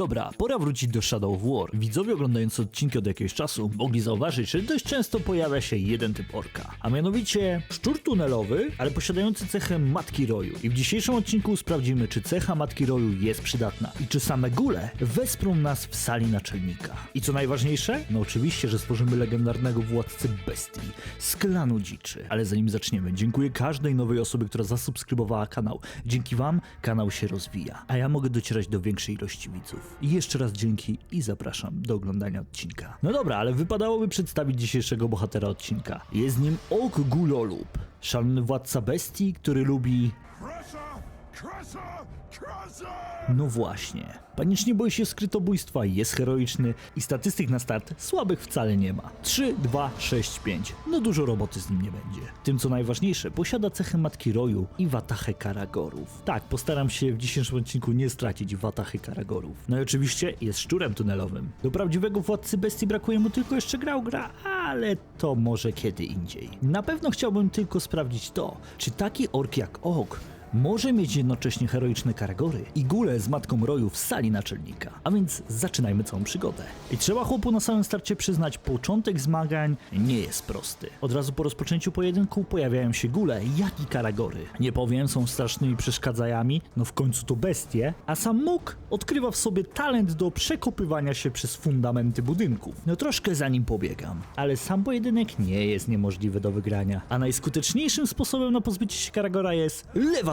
Dobra, pora wrócić do Shadow of War. Widzowie oglądający odcinki od jakiegoś czasu mogli zauważyć, że dość często pojawia się jeden typ orka, a mianowicie szczur tunelowy, ale posiadający cechę matki roju. I w dzisiejszym odcinku sprawdzimy, czy cecha matki roju jest przydatna i czy same gule wesprą nas w sali naczelnika. I co najważniejsze? No oczywiście, że stworzymy legendarnego władcę bestii z klanu dziczy. Ale zanim zaczniemy, dziękuję każdej nowej osobie, która zasubskrybowała kanał. Dzięki wam kanał się rozwija, a ja mogę docierać do większej ilości widzów. Jeszcze raz dzięki i zapraszam do oglądania odcinka. No dobra, ale wypadałoby przedstawić dzisiejszego bohatera odcinka. Jest nim Ok Gulolub, szalony władca bestii, który lubi! No właśnie. Panicznie boi się skrytobójstwa, jest heroiczny i statystyk na start słabych wcale nie ma. 3, 2, 6, 5. No dużo roboty z nim nie będzie. Tym co najważniejsze, posiada cechę matki roju i watachę karagorów. Tak, postaram się w dzisiejszym odcinku nie stracić watachy karagorów. No i oczywiście jest szczurem tunelowym. Do prawdziwego władcy bestii brakuje mu tylko jeszcze grał gra, ale to może kiedy indziej. Na pewno chciałbym tylko sprawdzić to, czy taki ork jak Ok może mieć jednocześnie heroiczne karagory i gule z matką roju w sali naczelnika. A więc zaczynajmy całą przygodę. I trzeba chłopu na samym starcie przyznać, początek zmagań nie jest prosty. Od razu po rozpoczęciu pojedynku pojawiają się gule, jak i karagory. Nie powiem, są strasznymi przeszkadzajami, no w końcu to bestie, a sam Mógł odkrywa w sobie talent do przekopywania się przez fundamenty budynków. No troszkę za nim pobiegam, ale sam pojedynek nie jest niemożliwy do wygrania, a najskuteczniejszym sposobem na pozbycie się karagora jest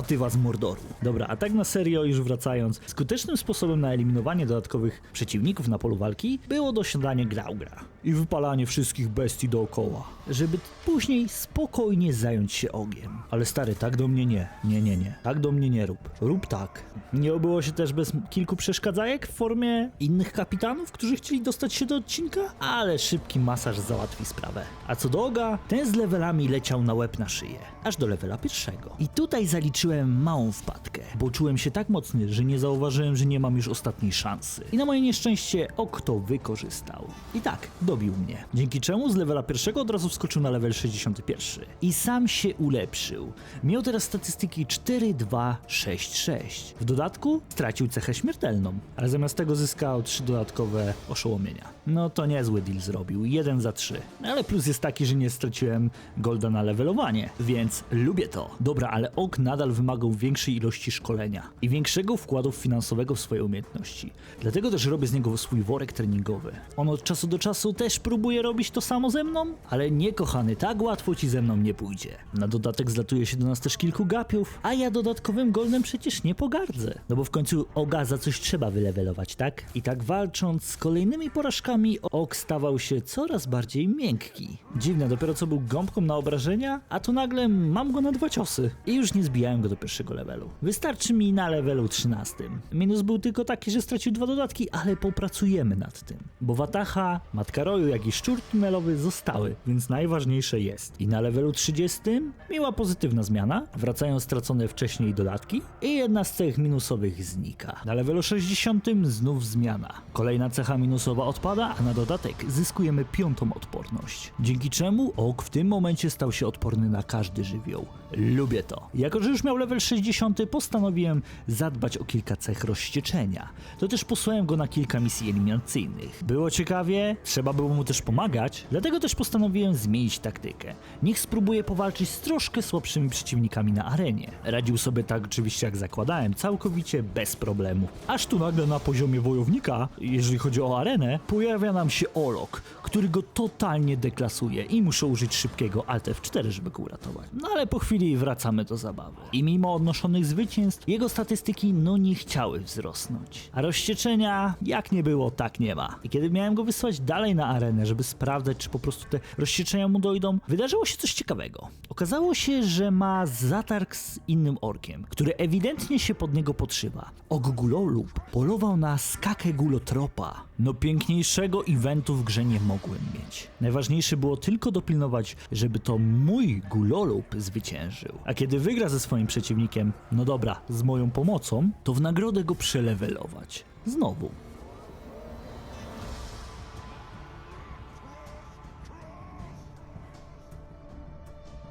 z Mordoru. Dobra, a tak na serio już wracając, skutecznym sposobem na eliminowanie dodatkowych przeciwników na polu walki było dosiadanie Graugra i wypalanie wszystkich bestii dookoła, żeby później spokojnie zająć się ogiem. Ale stary, tak do mnie nie, nie, nie, nie, tak do mnie nie rób, rób tak. Nie obyło się też bez kilku przeszkadzajek w formie innych kapitanów, którzy chcieli dostać się do odcinka, ale szybki masaż załatwi sprawę. A co do Oga, ten z levelami leciał na łeb na szyję, aż do levela pierwszego. I tutaj zaliczyłem małą wpadkę, bo czułem się tak mocny, że nie zauważyłem, że nie mam już ostatniej szansy. I na moje nieszczęście Ok to wykorzystał. I tak, dobił mnie. Dzięki czemu z levela pierwszego od razu wskoczył na level 61. I sam się ulepszył. Miał teraz statystyki 4, 2, 6, 6. W dodatku stracił cechę śmiertelną, ale zamiast tego zyskał 3 dodatkowe oszołomienia. No to niezły deal zrobił, 1 za 3. Ale plus jest taki, że nie straciłem golda na levelowanie, więc lubię to. Dobra, ale Ok nadal wymagał większej ilości szkolenia i większego wkładu finansowego w swoje umiejętności. Dlatego też robię z niego swój worek treningowy. On od czasu do czasu też próbuje robić to samo ze mną, ale nie kochany, tak łatwo ci ze mną nie pójdzie. Na dodatek zlatuje się do nas też kilku gapiów, a ja dodatkowym goldem przecież nie pogardzę. No bo w końcu Oga za coś trzeba wylewelować, tak? I tak walcząc z kolejnymi porażkami, Og stawał się coraz bardziej miękki. Dziwne, dopiero co był gąbką na obrażenia, a tu nagle mam go na dwa ciosy. I już nie zbijałem go do pierwszego levelu. Wystarczy mi na levelu 13. Minus był tylko taki, że stracił dwa dodatki, ale popracujemy nad tym. Bo Wataha, Matka Roju, jak i szczur tunelowy zostały, więc najważniejsze jest. I na levelu 30 miła pozytywna zmiana, wracają stracone wcześniej dodatki i jedna z cech minusowych znika. Na levelu 60 znów zmiana. Kolejna cecha minusowa odpada, a na dodatek zyskujemy piątą odporność. Dzięki czemu Ok w tym momencie stał się odporny na każdy żywioł. Lubię to. Jako, że już miał level 60, postanowiłem zadbać o kilka cech rozścieczenia. To też posłałem go na kilka misji eliminacyjnych. Było ciekawie, trzeba było mu też pomagać, dlatego też postanowiłem zmienić taktykę. Niech spróbuje powalczyć z troszkę słabszymi przeciwnikami na arenie. Radził sobie tak oczywiście jak zakładałem, całkowicie bez problemu. Aż tu nagle na poziomie wojownika, jeżeli chodzi o arenę, pojawia nam się Olok, który go totalnie deklasuje i muszę użyć szybkiego Alt F4, żeby go uratować. No ale po chwili wracamy do zabawy. I mimo odnoszonych zwycięstw, jego statystyki no nie chciały wzrosnąć. A rozścieczenia, jak nie było, tak nie ma. I kiedy miałem go wysłać dalej na arenę, żeby sprawdzać, czy po prostu te rozścieczenia mu dojdą, wydarzyło się coś ciekawego. Okazało się, że ma zatarg z innym orkiem, który ewidentnie się pod niego podszywa. Ogulolub polował na skakę gulotropa. No piękniejszego eventu w grze nie mogłem mieć. Najważniejsze było tylko dopilnować, żeby to mój gulolub zwyciężył. A kiedy wygra ze swoim przeciwnikiem, no dobra, z moją pomocą, to w nagrodę go przelewelować. Znowu.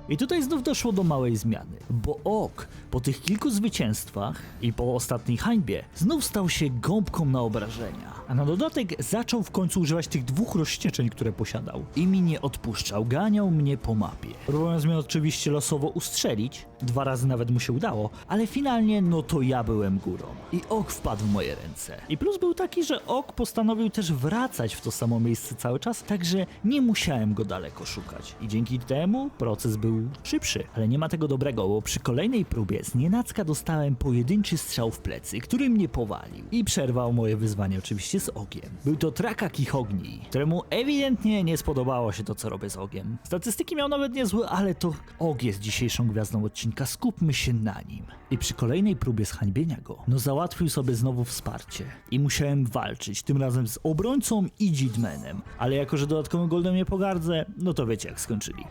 I tutaj znów doszło do małej zmiany, bo Ok po tych kilku zwycięstwach i po ostatniej hańbie znów stał się gąbką na obrażenia. A na dodatek zaczął w końcu używać tych dwóch rozścieczeń, które posiadał. I mi nie odpuszczał, ganiał mnie po mapie. Próbując mnie oczywiście losowo ustrzelić, dwa razy nawet mu się udało, ale finalnie no to ja byłem górą. I Ok wpadł w moje ręce. I plus był taki, że Ok postanowił też wracać w to samo miejsce cały czas, także nie musiałem go daleko szukać. I dzięki temu proces był szybszy. Ale nie ma tego dobrego, bo przy kolejnej próbie z nienacka dostałem pojedynczy strzał w plecy, który mnie powalił. I przerwał moje wyzwanie oczywiście z ogiem. Był to Traka Kichogni, któremu ewidentnie nie spodobało się to, co robię z ogiem. Statystyki miał nawet niezłe, ale to Og jest dzisiejszą gwiazdą odcinka, skupmy się na nim. I przy kolejnej próbie zhańbienia go, no załatwił sobie znowu wsparcie. I musiałem walczyć, tym razem z obrońcą i Jidmanem. Ale jako, że dodatkowym goldem nie pogardzę, no to wiecie jak skończyli.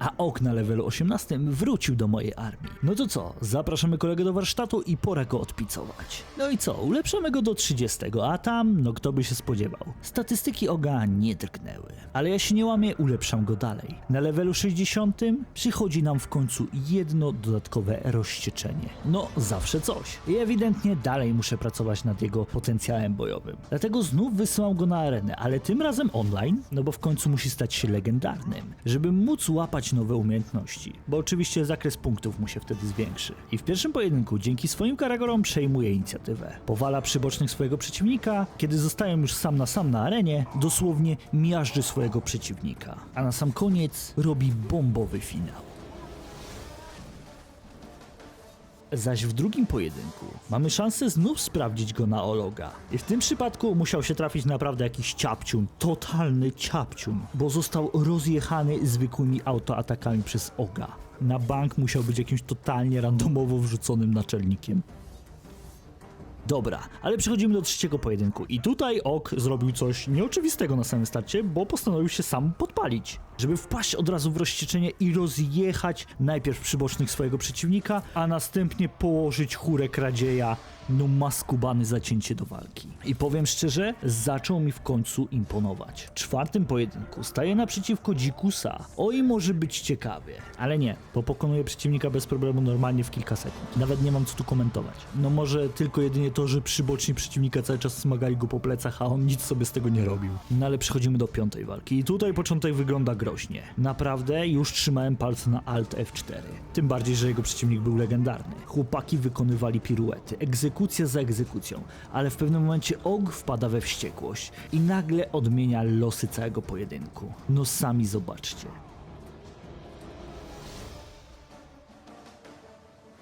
A Ok na levelu 18 wrócił do mojej armii. No to co, zapraszamy kolegę do warsztatu i pora go odpicować. No i co, ulepszamy go do 30, a tam, no kto by się spodziewał. Statystyki Oga nie drgnęły. Ale ja się nie łamię, ulepszam go dalej. Na levelu 60 przychodzi nam w końcu jedno dodatkowe rozścieczenie. No, zawsze coś. I ewidentnie dalej muszę pracować nad jego potencjałem bojowym. Dlatego znów wysyłam go na arenę, ale tym razem online, no bo w końcu musi stać się legendarnym, żeby móc łapać nowe umiejętności, bo oczywiście zakres punktów mu się wtedy zwiększy. I w pierwszym pojedynku dzięki swoim karagorom przejmuje inicjatywę. Powala przybocznych swojego przeciwnika, kiedy zostają już sam na sam na arenie, dosłownie miażdży swojego przeciwnika. A na sam koniec robi bombowy finał. Zaś w drugim pojedynku mamy szansę znów sprawdzić go na Ologa. I w tym przypadku musiał się trafić naprawdę jakiś ciapciun, totalny ciapciun, bo został rozjechany zwykłymi autoatakami przez Oga. Na bank musiał być jakimś totalnie randomowo wrzuconym naczelnikiem. Dobra, ale przechodzimy do trzeciego pojedynku i tutaj Ok zrobił coś nieoczywistego na samym starcie, bo postanowił się sam podpalić. Żeby wpaść od razu w rozścieczenie i rozjechać najpierw przybocznych swojego przeciwnika, a następnie położyć chórę kradzieja, no ma skubany zacięcie do walki. I powiem szczerze, zaczął mi w końcu imponować. W czwartym pojedynku staje naprzeciwko Dzikusa. Oj, może być ciekawie. Ale nie, bo pokonuje przeciwnika bez problemu normalnie w kilka sekund. Nawet nie mam co tu komentować. No może tylko jedynie to, że przyboczni przeciwnika cały czas smagali go po plecach, a on nic sobie z tego nie robił. No ale przechodzimy do piątej walki i tutaj początek wygląda groźnie. Naprawdę już trzymałem palce na Alt F4. Tym bardziej, że jego przeciwnik był legendarny. Chłopaki wykonywali piruety, egzekucja za egzekucją, ale w pewnym momencie Og wpada we wściekłość i nagle odmienia losy całego pojedynku. No sami zobaczcie.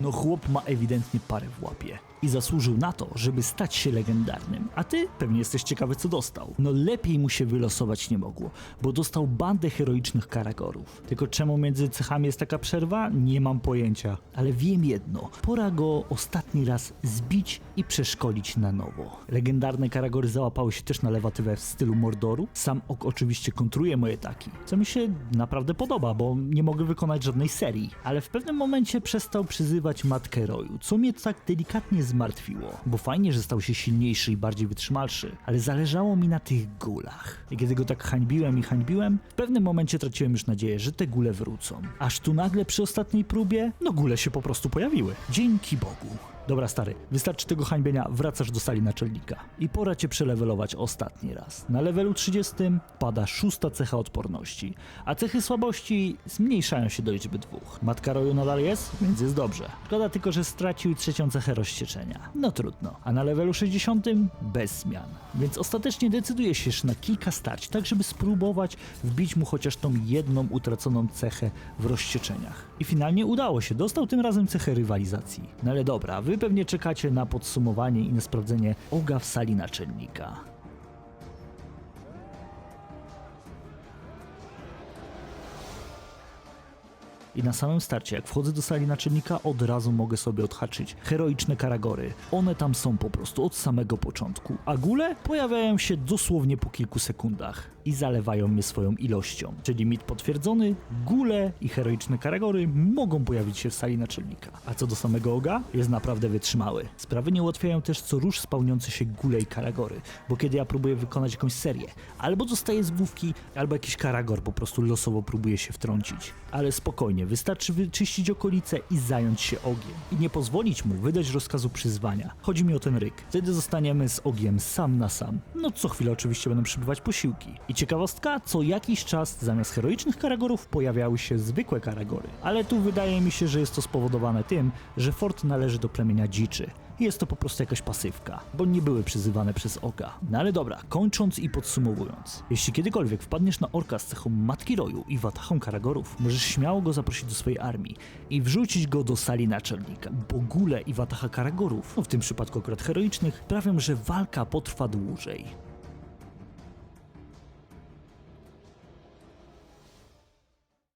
No chłop ma ewidentnie parę w łapie. I zasłużył na to, żeby stać się legendarnym. A ty pewnie jesteś ciekawy, co dostał. No lepiej mu się wylosować nie mogło, bo dostał bandę heroicznych karagorów. Tylko czemu między cechami jest taka przerwa? Nie mam pojęcia. Ale wiem jedno. Pora go ostatni raz zbić i przeszkolić na nowo. Legendarne karagory załapały się też na lewatywę w stylu Mordoru. Sam Ok oczywiście kontruje moje ataki, co mi się naprawdę podoba, bo nie mogę wykonać żadnej serii. Ale w pewnym momencie przestał przyzywać matkę roju, co mnie tak delikatnie zmartwiło. Bo fajnie, że stał się silniejszy i bardziej wytrzymalszy, ale zależało mi na tych gulach. I kiedy go tak hańbiłem i hańbiłem, w pewnym momencie traciłem już nadzieję, że te gule wrócą. Aż tu nagle przy ostatniej próbie, no gule się po prostu pojawiły. Dzięki Bogu. Dobra stary, wystarczy tego hańbienia, wracasz do sali naczelnika. I pora cię przelewelować ostatni raz. Na levelu 30 pada szósta cecha odporności, a cechy słabości zmniejszają się do liczby dwóch. Matka roju nadal jest, więc jest dobrze. Szkoda tylko, że stracił trzecią cechę rozścieczenia. No trudno. A na levelu 60 bez zmian. Więc ostatecznie decyduje się na kilka starć, tak żeby spróbować wbić mu chociaż tą jedną utraconą cechę w rozścieczeniach. I finalnie udało się, dostał tym razem cechę rywalizacji. No ale dobra, wy pewnie czekacie na podsumowanie i na sprawdzenie oga w sali naczelnika. I na samym starcie, jak wchodzę do sali naczelnika, od razu mogę sobie odhaczyć heroiczne karagory. One tam są po prostu od samego początku, a gule pojawiają się dosłownie po kilku sekundach. I zalewają mnie swoją ilością. Czyli mit potwierdzony, gule i heroiczne karagory mogą pojawić się w sali naczelnika. A co do samego oga, jest naprawdę wytrzymały. Sprawy nie ułatwiają też co rusz spełniące się gule i karagory, bo kiedy ja próbuję wykonać jakąś serię, albo dostaję z główki, albo jakiś karagor po prostu losowo próbuje się wtrącić. Ale spokojnie, wystarczy wyczyścić okolice i zająć się ogiem. I nie pozwolić mu wydać rozkazu przyzwania. Chodzi mi o ten ryk. Wtedy zostaniemy z ogiem sam na sam. No co chwilę oczywiście będą przybywać posiłki. I ciekawostka, co jakiś czas zamiast heroicznych karagorów pojawiały się zwykłe karagory. Ale tu wydaje mi się, że jest to spowodowane tym, że fort należy do plemienia dziczy. Jest to po prostu jakaś pasywka, bo nie były przyzywane przez oka. No ale dobra, kończąc i podsumowując. Jeśli kiedykolwiek wpadniesz na orka z cechą Matki Roju i watachą Karagorów, możesz śmiało go zaprosić do swojej armii i wrzucić go do sali naczelnika, bo Gule i watacha Karagorów, no w tym przypadku akurat heroicznych, prawią, że walka potrwa dłużej.